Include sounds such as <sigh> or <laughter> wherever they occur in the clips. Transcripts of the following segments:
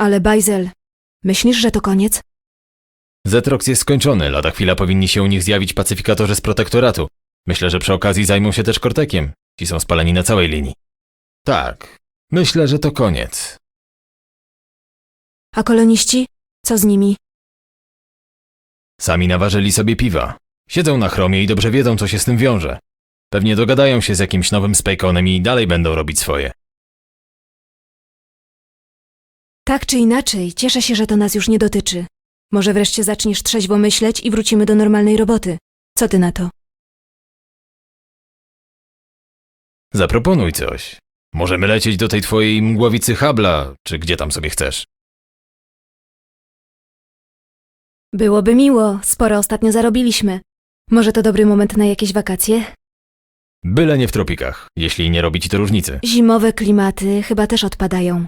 Ale Bajzel, myślisz, że to koniec? Zetrox jest skończony, lada chwila powinni się u nich zjawić pacyfikatorzy z protektoratu. Myślę, że przy okazji zajmą się też Kortekiem. Ci są spaleni na całej linii. Tak, myślę, że to koniec. A koloniści? Co z nimi? Sami naważyli sobie piwa. Siedzą na chromie i dobrze wiedzą, co się z tym wiąże. Pewnie dogadają się z jakimś nowym Spejkonem i dalej będą robić swoje. Tak czy inaczej, cieszę się, że to nas już nie dotyczy. Może wreszcie zaczniesz trzeźwo myśleć i wrócimy do normalnej roboty. Co ty na to? Zaproponuj coś. Możemy lecieć do tej twojej mgławicy Habla, czy gdzie tam sobie chcesz. Byłoby miło, sporo ostatnio zarobiliśmy. Może to dobry moment na jakieś wakacje? Byle nie w tropikach, jeśli nie robi ci to różnicy. Zimowe klimaty chyba też odpadają.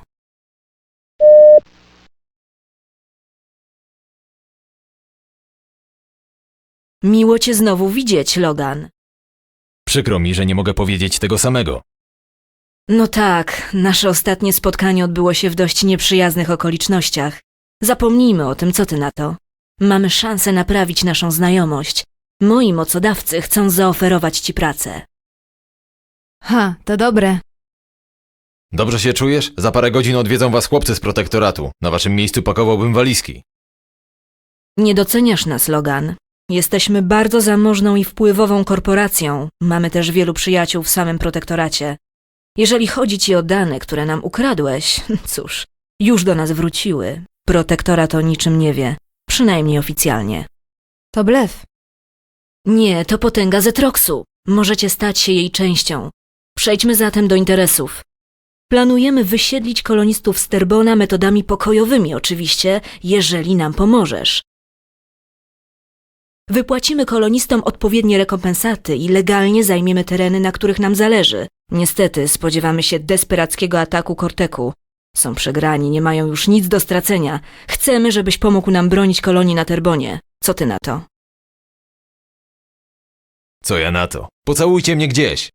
Miło cię znowu widzieć, Logan. Przykro mi, że nie mogę powiedzieć tego samego. No tak, nasze ostatnie spotkanie odbyło się w dość nieprzyjaznych okolicznościach. Zapomnijmy o tym, co ty na to. Mamy szansę naprawić naszą znajomość. Moi mocodawcy chcą zaoferować ci pracę. Ha, to dobre. Dobrze się czujesz? Za parę godzin odwiedzą was chłopcy z protektoratu. Na waszym miejscu pakowałbym walizki. Nie doceniasz nas, Logan. Jesteśmy bardzo zamożną i wpływową korporacją. Mamy też wielu przyjaciół w samym protektoracie. Jeżeli chodzi ci o dane, które nam ukradłeś, <laughs> cóż, już do nas wróciły. Protektorat o niczym nie wie, przynajmniej oficjalnie. To blef. Nie, to potęga Zetroxu. Możecie stać się jej częścią. Przejdźmy zatem do interesów. Planujemy wysiedlić kolonistów z Terbona metodami pokojowymi, oczywiście, jeżeli nam pomożesz. Wypłacimy kolonistom odpowiednie rekompensaty i legalnie zajmiemy tereny, na których nam zależy. Niestety, spodziewamy się desperackiego ataku Korteku. Są przegrani, nie mają już nic do stracenia. Chcemy, żebyś pomógł nam bronić kolonii na Terbonie. Co ty na to? Co ja na to? Pocałujcie mnie gdzieś.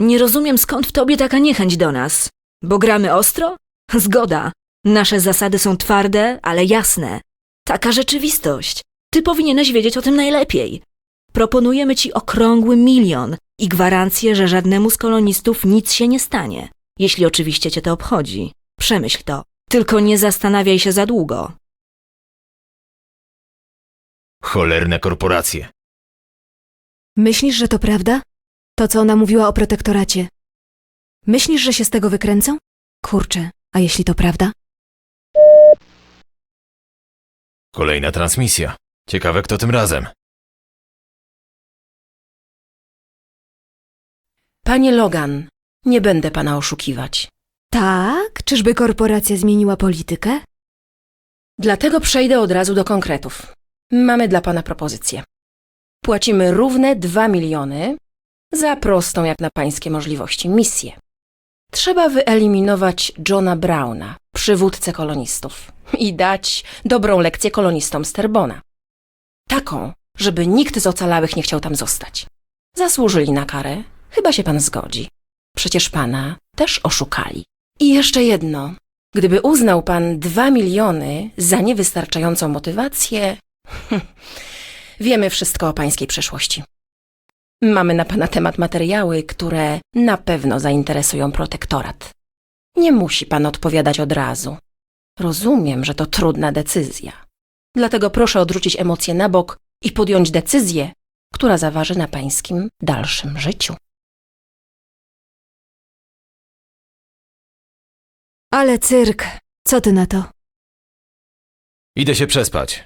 Nie rozumiem, skąd w tobie taka niechęć do nas. Bo gramy ostro? Zgoda. Nasze zasady są twarde, ale jasne. Taka rzeczywistość. Ty powinieneś wiedzieć o tym najlepiej. Proponujemy ci okrągły milion i gwarancję, że żadnemu z kolonistów nic się nie stanie. Jeśli oczywiście cię to obchodzi. Przemyśl to. Tylko nie zastanawiaj się za długo. Cholerne korporacje. Myślisz, że to prawda? To, co ona mówiła o protektoracie. Myślisz, że się z tego wykręcą? Kurczę, a jeśli to prawda? Kolejna transmisja. Ciekawe kto tym razem. Panie Logan, nie będę pana oszukiwać. Tak? Czyżby korporacja zmieniła politykę? Dlatego przejdę od razu do konkretów. Mamy dla pana propozycję. Płacimy równe 2 miliony za prostą jak na pańskie możliwości misję. Trzeba wyeliminować Johna Browna, przywódcę kolonistów, i dać dobrą lekcję kolonistom z Terbona. Taką, żeby nikt z ocalałych nie chciał tam zostać. Zasłużyli na karę, chyba się pan zgodzi. Przecież pana też oszukali. I jeszcze jedno. Gdyby uznał pan dwa miliony za niewystarczającą motywację, <laughs> wiemy wszystko o pańskiej przeszłości. Mamy na pana temat materiały, które na pewno zainteresują protektorat. Nie musi pan odpowiadać od razu. Rozumiem, że to trudna decyzja. Dlatego proszę odrzucić emocje na bok i podjąć decyzję, która zaważy na pańskim dalszym życiu. Ale cyrk. Co ty na to? Idę się przespać.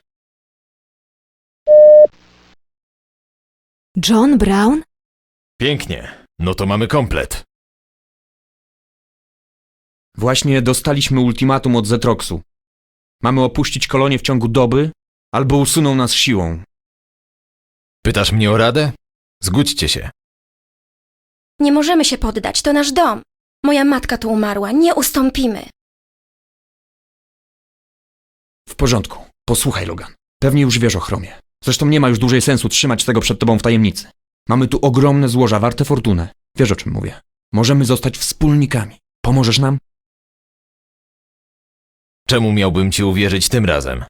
John Brown? Pięknie. No to mamy komplet. Właśnie dostaliśmy ultimatum od Zetroxu. Mamy opuścić kolonię w ciągu doby, albo usuną nas siłą. Pytasz mnie o radę? Zgódźcie się. Nie możemy się poddać, to nasz dom. Moja matka tu umarła, nie ustąpimy. W porządku. Posłuchaj, Logan. Pewnie już wiesz o chromie. Zresztą nie ma już dłużej sensu trzymać tego przed tobą w tajemnicy. Mamy tu ogromne złoża warte fortunę. Wiesz o czym mówię. Możemy zostać wspólnikami. Pomożesz nam? Czemu miałbym ci uwierzyć tym razem?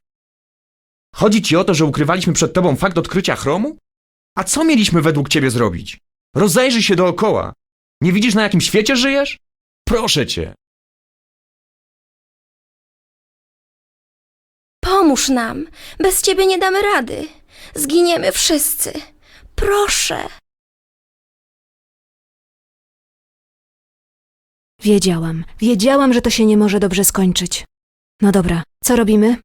Chodzi ci o to, że ukrywaliśmy przed tobą fakt odkrycia chromu? A co mieliśmy według ciebie zrobić? Rozejrzyj się dookoła. Nie widzisz, na jakim świecie żyjesz? Proszę cię. Pomóż nam. Bez ciebie nie damy rady. Zginiemy wszyscy. Proszę. Wiedziałam, wiedziałam, że to się nie może dobrze skończyć. No dobra, co robimy?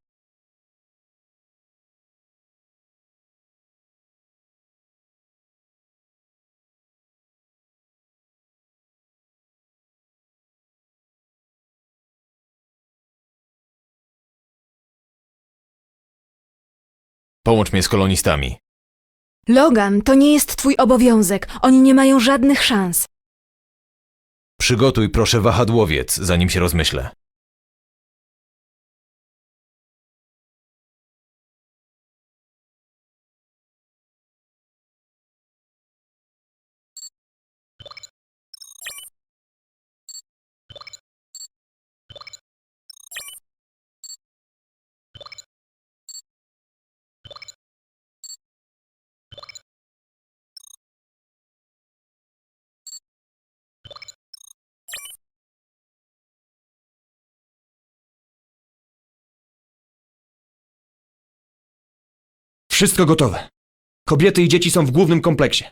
Pomóż mnie z kolonistami. Logan, to nie jest twój obowiązek. Oni nie mają żadnych szans. Przygotuj proszę wahadłowiec, zanim się rozmyślę. Wszystko gotowe. Kobiety i dzieci są w głównym kompleksie.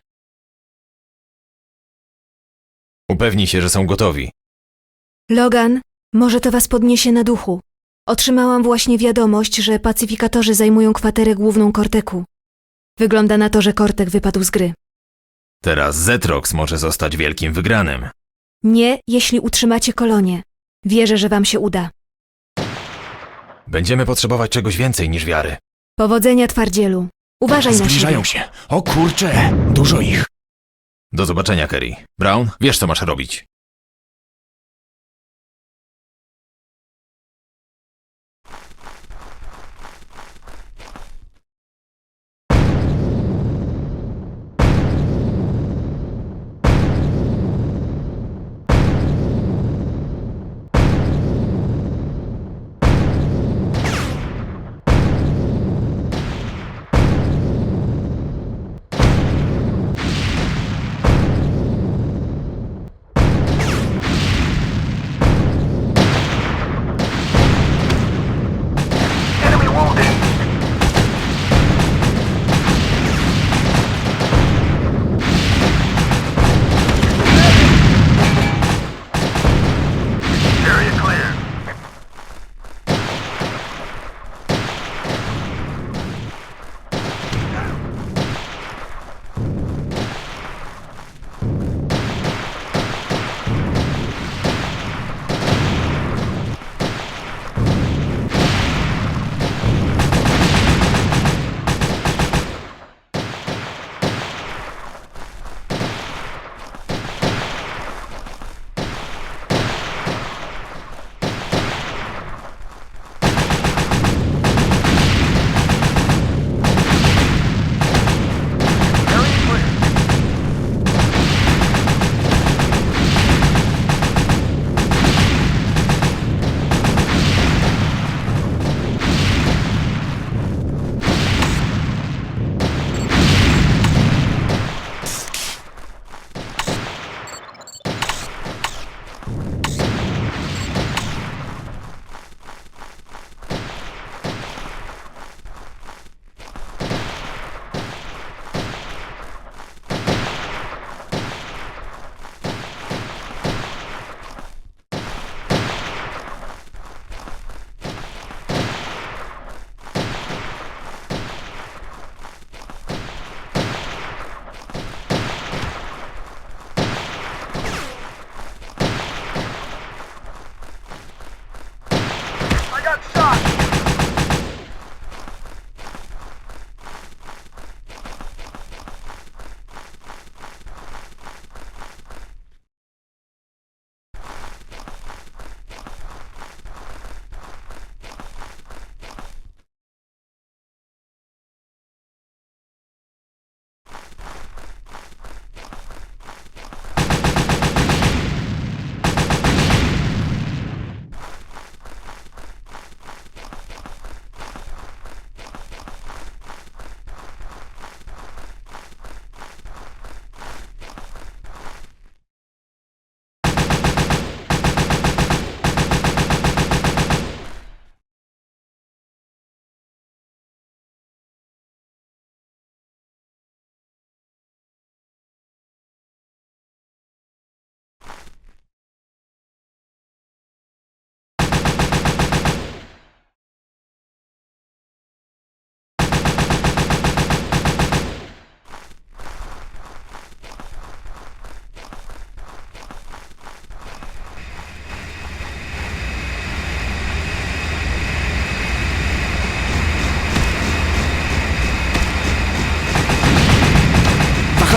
Upewnij się, że są gotowi. Logan, może to was podniesie na duchu. Otrzymałam właśnie wiadomość, że pacyfikatorzy zajmują kwaterę główną Korteku. Wygląda na to, że Kortek wypadł z gry. Teraz Zetrox może zostać wielkim wygranym. Nie, jeśli utrzymacie kolonię. Wierzę, że wam się uda. Będziemy potrzebować czegoś więcej niż wiary. Powodzenia, twardzielu. Uważaj na siebie. Zbliżają się. O kurcze, dużo ich. Do zobaczenia, Kerry. Brown, wiesz co masz robić.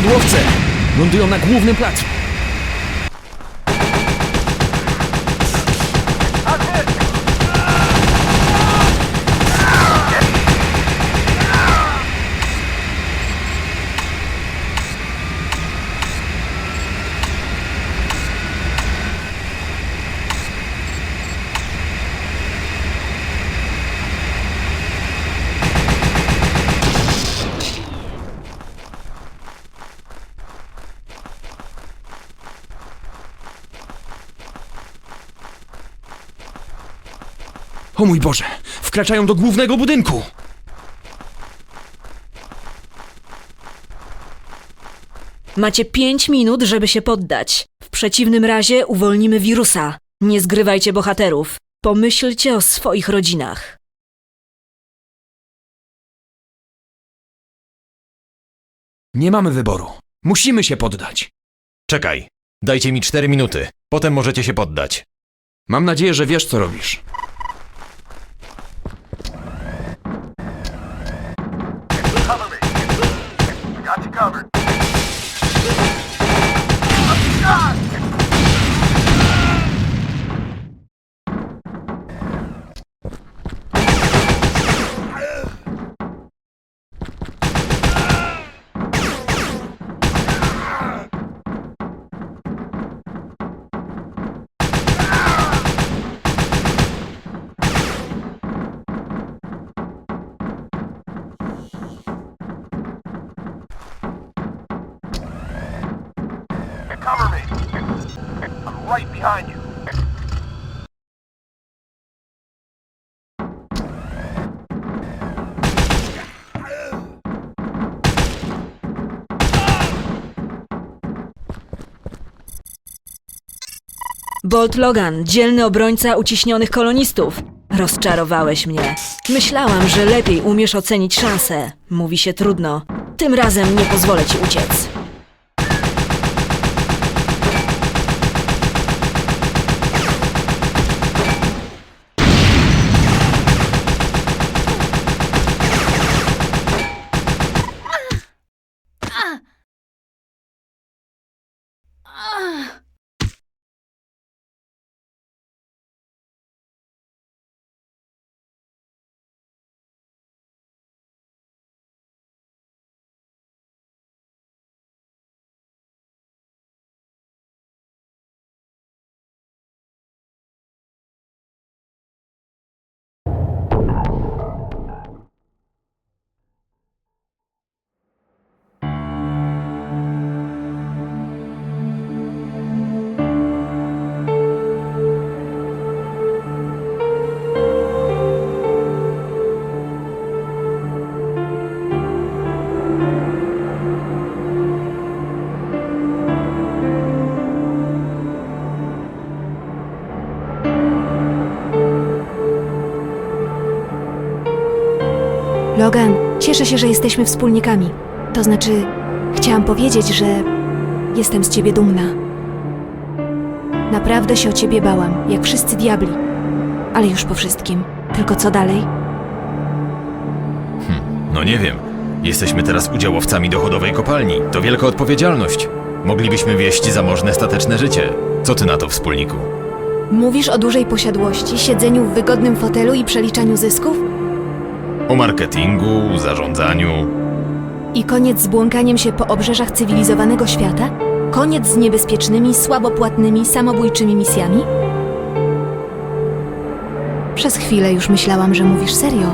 Wahadłowce! Lądują na głównym placu. O mój Boże! Wkraczają do głównego budynku! Macie pięć minut, żeby się poddać. W przeciwnym razie uwolnimy wirusa. Nie zgrywajcie bohaterów. Pomyślcie o swoich rodzinach. Nie mamy wyboru. Musimy się poddać. Czekaj. Dajcie mi cztery minuty. Potem możecie się poddać. Mam nadzieję, że wiesz, co robisz. Bolt Logan, dzielny obrońca uciśnionych kolonistów. Rozczarowałeś mnie. Myślałam, że lepiej umiesz ocenić szanse. Mówi się trudno. Tym razem nie pozwolę ci uciec. Logan, cieszę się, że jesteśmy wspólnikami. To znaczy, chciałam powiedzieć, że jestem z ciebie dumna. Naprawdę się o ciebie bałam, jak wszyscy diabli. Ale już po wszystkim. Tylko co dalej? No nie wiem. Jesteśmy teraz udziałowcami dochodowej kopalni. To wielka odpowiedzialność. Moglibyśmy wieść zamożne, stateczne życie. Co ty na to, wspólniku? Mówisz o dużej posiadłości, siedzeniu w wygodnym fotelu i przeliczaniu zysków? O marketingu, zarządzaniu. I koniec z błąkaniem się po obrzeżach cywilizowanego świata? Koniec z niebezpiecznymi, słabopłatnymi, samobójczymi misjami? Przez chwilę już myślałam, że mówisz serio.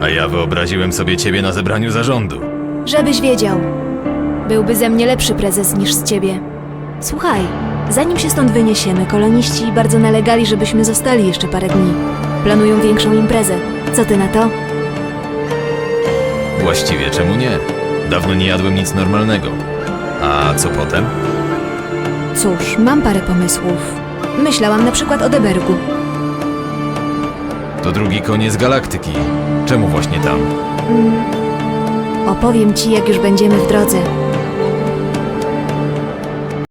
A ja wyobraziłem sobie ciebie na zebraniu zarządu. Żebyś wiedział. Byłby ze mnie lepszy prezes niż z ciebie. Słuchaj, zanim się stąd wyniesiemy, koloniści bardzo nalegali, żebyśmy zostali jeszcze parę dni. Planują większą imprezę. Co ty na to? Właściwie czemu nie? Dawno nie jadłem nic normalnego. A co potem? Cóż, mam parę pomysłów. Myślałam na przykład o Debergu. To drugi koniec galaktyki. Czemu właśnie tam? Opowiem ci, jak już będziemy w drodze.